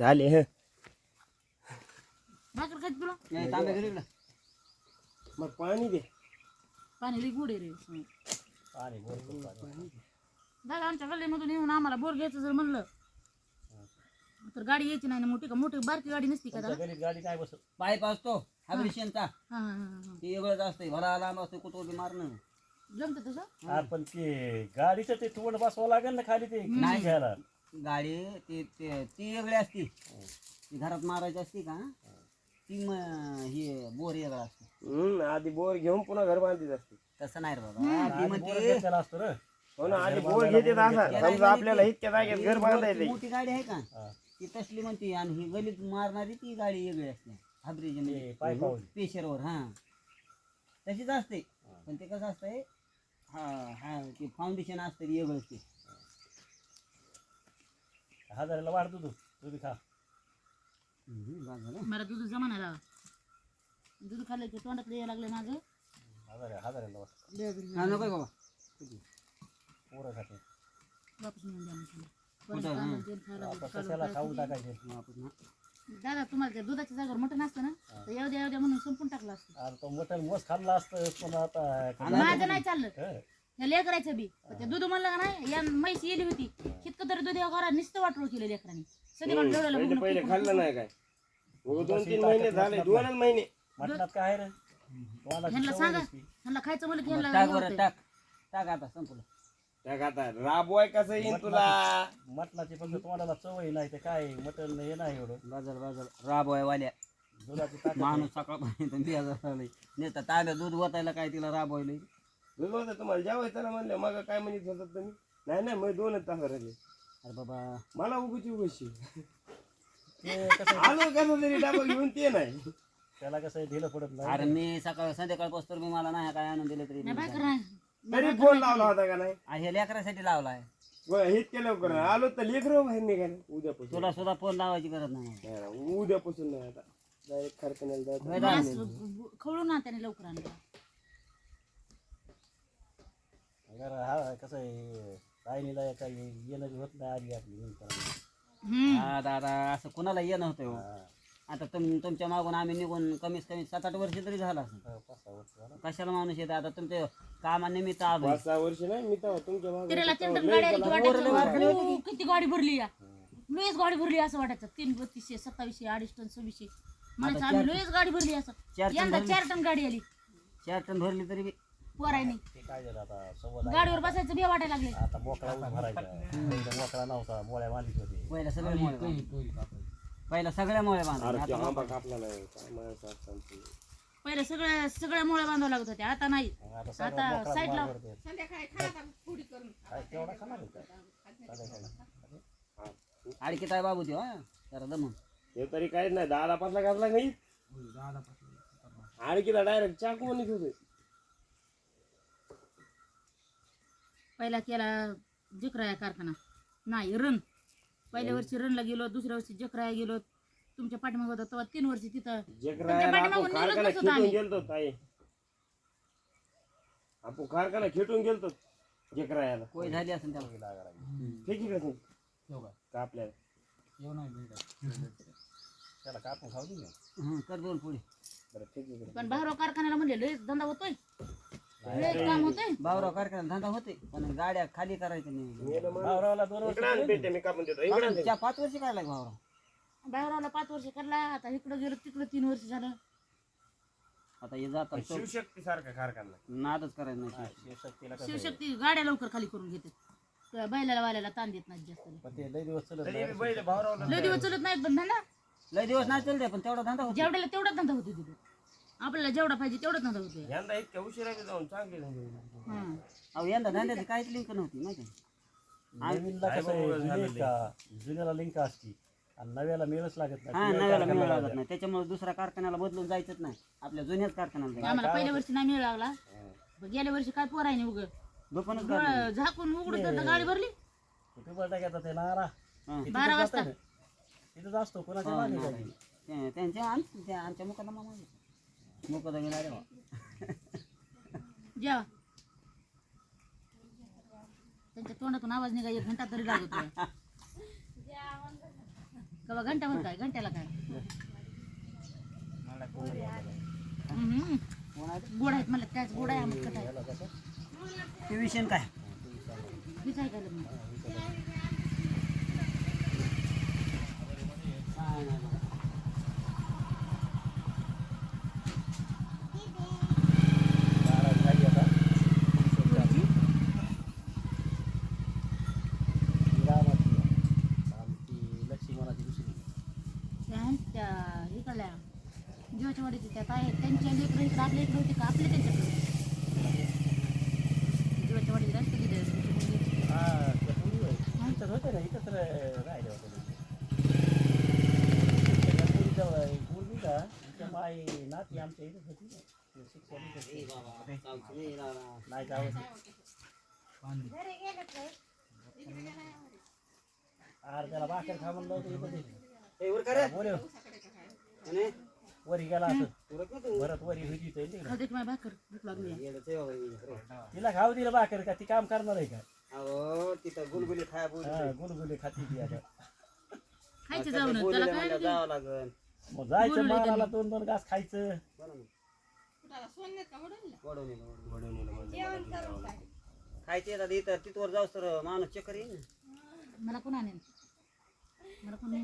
झाले ह. भाकर खायची तुला? नाही तांबे घरी इकडं. मग पाणी दे. पाणी लई गोड आहे रे. दादा आमच्या गल्लीमधून येऊन आम्हाला बोर घ्यायचं जर म्हणलं तर गाडी यायची नाही ना मोठी का? मोठी बारकी गाडी नसती का दादा? गाडी काय बसत पाईप असतो हायब्रिशनचा हा. हा हा हा ते वेगळंच असते भला लांब असतो कुठं मारणं. जमतं तसं? हा, पण ते गाडीचं ते तोंड बसवावं लागेल ना खाली ते नाही. घ्यायला. गाडी ती ती ती वेगळी असती. ती घरात मारायची असती का? ती मग हे बोर वेगळा असतो. हम्म आधी बोर घेऊन पुन्हा घर बांधित असते. तसं नाही रे बाबा. ती म्हणते असतो रे. हो ना आधी बोर घेते असा समजा आपल्याला इतक्या जागेत घर बांधायचंय मोठी गाडी आहे का. ती तसली म्हणते आणि ही गलीत मारणारी ती गाडी वेगळी असते. हाब्रिज ते पायपावली पेशरवर हा. तशीच असते. पण ते कसं असतंय हा हा ते फाउंडेशन असतं ते वेगळंच ते. हजाराला वाढतो तू तू बी खा. मला दूध जमा नाही दादा दूध खाल्लं की तोंडात यायला लागलं माझं. हजार हजाराला वाटत लय दूध हा, नको बाबा. पोरं खाते वापस नेऊन द्या? परत खायला आता कशाला. खाऊन टाकायचे. दादा तुम्हाला त्या दुधाच्या जागेवर मटण असतं ना? तर येऊ द्या येऊ द्या म्हणून संपून टाकलं असतं. अरे तो मटण मोस खाल्ला असतं पण आता माझं नाही चाललं. हं. लेकरायचं बी. ते दूध म्हणलं का नाही या म्हैस येली होती. कितकं तरी दूध या घरात नुसतं वाटलं केलं लेकरांनी. सगळी डोळ्याला पहिले बघून पहिले खूप- खाल्लं नाही काय? हो दोन तीन महिने झाले दोनच महिने. मटणात काय रे? ह्यांना सांगा. ह्यांना खायचं म्हणलं की बरं, ह्यांना टाक हे बरं होतंय. टाक. टाक आता संपलं. त्या आता. राबवाय कसं येईन तुला? मटणाची फक्त तुम्हाला चवही नाही ते काय मटण हे नाही एवढं. बाजार बाजार राबवाय वाल्या दुधाची ताकद माणूस सकाळपर्यंत नुसतं ताब्यात दूध ओतायला काय तिला राबवायला? दूध होतं तुम्हाला जेवायचं ना म्हणलं मग काय म्हणत होतात तुम्ही? नाही नाही मग दोनच तास राहिले अरे बाबा. मला उगूची उगशी ते कसं आलो कसं तरी डबा घेऊन ते नाही. त्याला कसं ढिलं पडत नाही. अरे मी सकाळ संध्याकाळपासून मी मला नाही काय आणून दिले तरी नाही नाही तरी फोन लावला होता का नाही? आ, हे लेकरासाठी लावलाय. बरं, हेच केलं लवकर आलो तर लेकर बाहेर निघाले. उद्यापासून. तुला सुद्धा फोन लावायची गरज नाही. नाही, नाही, उद्यापासून नाही आता. डायरेक्ट कारखान्याला जायचं. होय दादा? असं खवळू ना त्याने लवकर आणलं. अगर हा कसं आहे राहिनीला काही येणं बी होत नाही आधी आपली नंतर. हम्म. हा दादा असं कुणाला येणं होतं हो. आता तुम तुमच्या मागून आम्ही निघून कमीत कमी सात आठ वर्ष तरी झाला असेल हा, पाच सहा वर्ष झालं. कशाला माणूस येतं आता तुमच्या कामानिमित्त आलोय. पाच सहा वर्ष नाही मी तेव्हा तुमच्या मागे तिरेला होतो, चिंटन लय गाडी आली की गेला. वाटायचं "ओ, किती गाडी भरली या. गाडी भरली असं वाटायचं. तीन बत्तीसशे सत्तावीसशे अडीच टन सव्वीसशे. म्हणायचं आम्ही लयच गाडी भरली असं. चार टन यंदा भरली. चार टन गाडी आली. चार टन भरली तरी बी पोरायनी ते काय झालं आता? सव्वा गाडीवर बसायचं भे वाटायला लागले. आता मोकळा ऊस भरायचा. पहिला मोकळा नव्हता मोळ्या बांधित होते. पहिला सगळे मोळे. पहिला सगळ्या मोळे बांधले अरे आता ते आंबा कापला नाही काय. पहिले सगळ्या सगळ्या मुळे बांधावं लागत होते आता नाही. आता सगळं आता मोकळाच साईडला- माल भरते. काय तेवढा खाणार आहे का? संध्याकाळी. आणखी काय बाबू देऊ हा. जरा दमून हे तरी काहीच नाही. दहा पाचला घातला नाही? आणखीला डायरेक्ट चाकू म्हणत होते पहिला केला जकराया कारखाना. नाही रन पहिल्या वर्षी रनला गेलो दुसऱ्या वर्षी जकराया गेलो. तुमच्या पाठीमाग होता तेव्हा तीन वर्षी तिथं. पाठीमागून आपण निघत कारखाना नसतो खेटून आम्ही. गेलतो ताई. आपण कारखाना खेटून गेलतो जकरायाला कोय झाली असेल त्याला? ठीक आहे का नाही? का? आपल्याला? त्याला कापून खाऊ दे ना. हं, कर दोन पुढे. बरं ठीक आहे पण बाहेर कारखान्याला म्हणले लय धंदा होतोय. कारखान्यात धंदा होते पण गाड्या खाली करायच्या नाही. दोन वर्ष इकडे आण पेट्या मी कापून देतो. इकडे आण. त्या पाच वर्ष काढलाय भावराव बाहेरला पाच वर्ष करला आता इकडं गेलो तिकडं तीन वर्ष झालं. आता हे जातात तो शिवशक्ती सारखा कारखाना. नादच करायचं नाही शिवशक्तीला कसं आहे? शिवशक्ती गाड्या लवकर खाली करून घेते. त्या बैलाला वाल्याला ताण देत नाहीत जास्त. पण ते लय दिवस चलत तरी नाही बी बैल भावरावला लय दिवस चलत नाहीत पण धंदा? लय दिवस नाही चालते पण तेवढा धंदा होतो जेवढ्याला तेवढा धंदा होतो तिथे. आपल्याला जेवढा पाहिजे तेवढाच धंदा होतो यंदा इतक्या उशिरा जाऊन चांगले झाले. हं. अहो यंदा धंद्याची काहीच लिंक नव्हती माहिती आहे? नवीनला कसं आहे, जुनी का जुन्याला लिंक असती. आणि नव्याला मेळच लागत हा नाही नव्याला मिळ लागत नाही. त्याच्यामुळे दुसऱ्या कारखान्याला बदलून जायचंच नाही. आपल्या जुन्याच कारखान्याला जायचं आम्हाला पहिल्या वर्षी नाही मिळ लागला. पण गेल्या वर्षी काय पोरायने उग? दुकानच डोळं झाकून उघडत तर गाडी भरली? कुठे बरं घेतात ते नारा? हा. बारा वाजता. तिथंच असतो कोणाच्या मागे जायचं. त्यांच्या आम- त्या आमच्या मुकादमा गेला बा. जेवा त्यांच्या तोंडातून आवाज निघा एक घंटा तरी लागत कवा घंटाभर काय घंट्याला काय? मला कोण? हम्म. गोड आहेत मला त्याच गोड आहे आमचं काय? याला कसं ते विषय काय का लग्न काय नाही बघा. नाराज झाली आता पोरगी? ती रामाची आणि ती लक्ष्मणाची दुसरी त्या इकडल्या जीवाच्या वाडीचे त्या ताई आहेत, त्यांच्या लेकरं इकडे आपल्या इकडे होते का? आपले त्यांच्याकडे. जीवाच्या वाडीला असतं की. इथंच होते ना इथंच राहिले होते ना. त्या पोरीच्या पूर्वी का तिच्या माई नाती आमच्या इथंच होती शिक्षण नाही जावं आर त्याला भाकर खा म्हणलं होतं इथं वर का रे? बोले आणि? वरी गेला असं. पुरत वरी होती. तिला खाऊ दिलं भाकर का? ती काम करणार आहे का? अहो तिथं गुलगुली खाया गुलगुली खाती ती आता. जावं लागल मग जायचं माराला दोन दोन घास खायचं. खायचे तिथवर जाऊस तर माणूस चक्कर येईल. मला कोण आणेल? मला कोण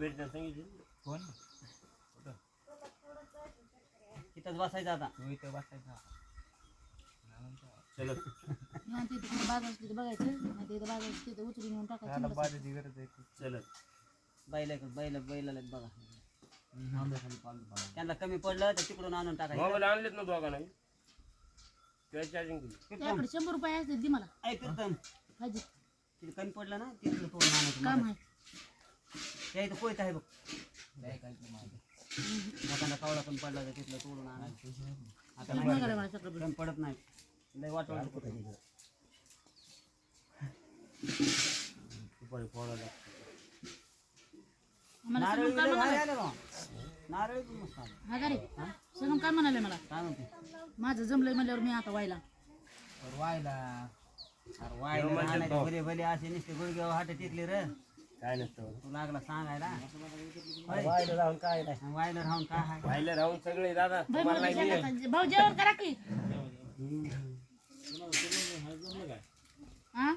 ते सांगितलं. तिथंच बसायचं आता. चलो. निवांत इथं असली तर बघायचं. नाही इथं बाग असली तर उचलून टाकायचं बसायचं. चलो. बैल बैल बैलाला बघा. त्यांना कमी पडलं तर तिकडून आणून टाकायचं. मोबाईल आणलेत ना दोघांना? त्या चार्जिंग केली? कीर्तन त्याकडे शंभर रुपये दे मला. ऐ कीर्तन पाहिजे तिथे कमी पडलं ना तिथलं तोडून आणायचं काम मला. आहे त्या इथं कोयत आहे बघ. एखादा कावळा कमी पडला तर तिथलं तोडून आणायचं. आता नाही पडत नाही. लय वाटवलं नारळ सगळं काय बिरळ भारी म्हणाले आले. बा. नारळ पण मस्त आले. हा? का रे सगळं काय म्हणाले मला. काय म्हणते? माझं जमलंय म्हणल्यावर मी आता व्हायला. अरे वायला आणायचे भले भले असे नुसते गुडघ्यावर हात टेकले रे. काय नसतं तू लागला सांगायला? वायला राहून काय नाही. वायला राहून काय आहे? पाहिलं राहून सगळे दादा भाऊ तुम्हाला नाही मिळेल. जेवण- भाऊ जेवण करा की. हा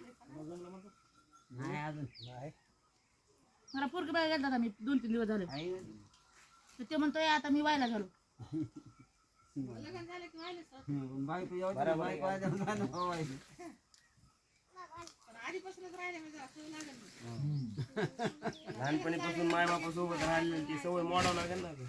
नाही अजून. नाही. मला पोरगी बाय गेला दादा मी दोन तीन दिवस झाले. आई. तर ते म्हणतोय आता मी व्हायला झालो हम्म, बायको आहे. व्हायचं. लहानपणीपासून माय बापा सोबत राहिलेली ती सवय मोडावं लागेल ना आता.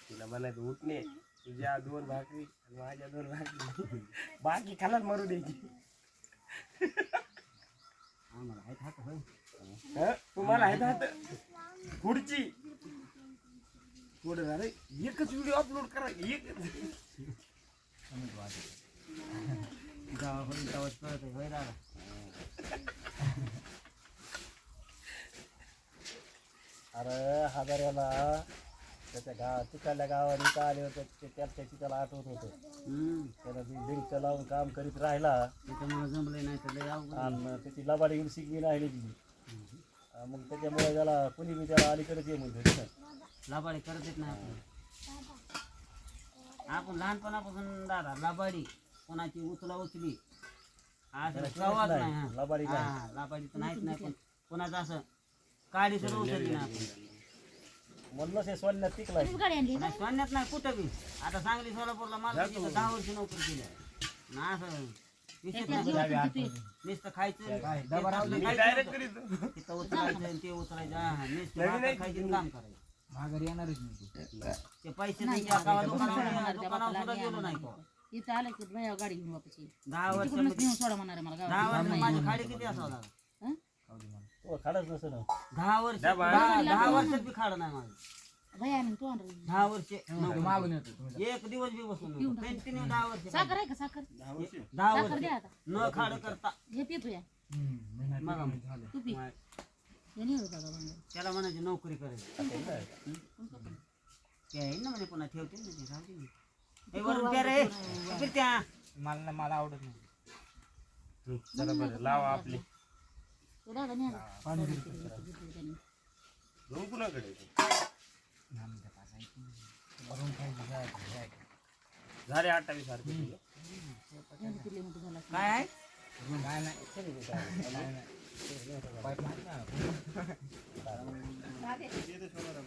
तिला म्हणायचं उठणे तुझ्या दोन भाकरी आणि माझ्या दोन भाकरी बाकी खालाच मारू द्यायची आम्हाला आहेत हात होय. हं? तुम्हाला आहे ना आता पुढे झालं एकच व्हिडिओ अपलोड करा जेव्हा होईल तेव्हाच कळत होय दादा अरे हजाऱ्याला त्याच्या गाव तिकडल्या गावाने का आले होते ते त्या त्याची त्याला आठवत होतं. त्याला ती लिंक लावून काम करीत राहिला. त्याच्यामुळे जमलंय नाही तर लय अवघड. आणि त्याची लबाडी शिकवी राहिली अं मग त्याच्यामुळे त्याला कुणी बी त्याला अलीकडेच ये म्हणतो लाबाडी करत येत नाही आपण. आपण लहानपणापासून दादा लाबाडी. कोणाची उचला उचली. असं प्रवास नाही हा. लबाडी नाही. हा लाबाडी तर नाहीच नाही पण कोणाचं असं काळी सुद्धा उचलली नाही आपण. म्हणलं ते सोन्यात आणली नाही सोन्यात नाही कुठं बी. आता सांगली सोलापूरला मला तिथं दहा वर्ष नोकरी केली ना असं त्यात नाही? नुसतं खायचं ते उचलायचं ते उचलायचं. हा, हा. नुसतं खायची काम करायचं. ते. पैसे त्यांच्या गावा दुकानावर दुकानावर सुद्धा गेलो नाही का इथं आलं की भैया गाडी घेऊन वापस येईल. दहा तिकडूनच वर्षामध्ये नेऊन सोडा म्हणणार आहे मला दहा गावात वर्ष माझी खाडी किती असावं? लागलं हं? तो खाडच नसेल. दहा वर्ष डबा. दहा दहा वर्षात बी खाड नाही माझं. भैया आणून तू आण रे. दहा वर्ष. एक दिवस बी बसून नव्हतं. कंटिन्यू दहा वर्ष साखर आहे का साखर? दहा साखर वर्ष. द्या आता. न खाड करता. हे पितो या तू. त्याला म्हणायची नोकरी करायची. ते आहे ना म्हणे पुन्हा ठेवतील ना ते. ए, वरून प्या रे. फिरत्या मला मला आवडत नाही. हं, चला बरं लावा आपले. जाऊ कुणाकडे? झाले अठ्ठावीस तारखे. काय आहे? येते सोनाराम.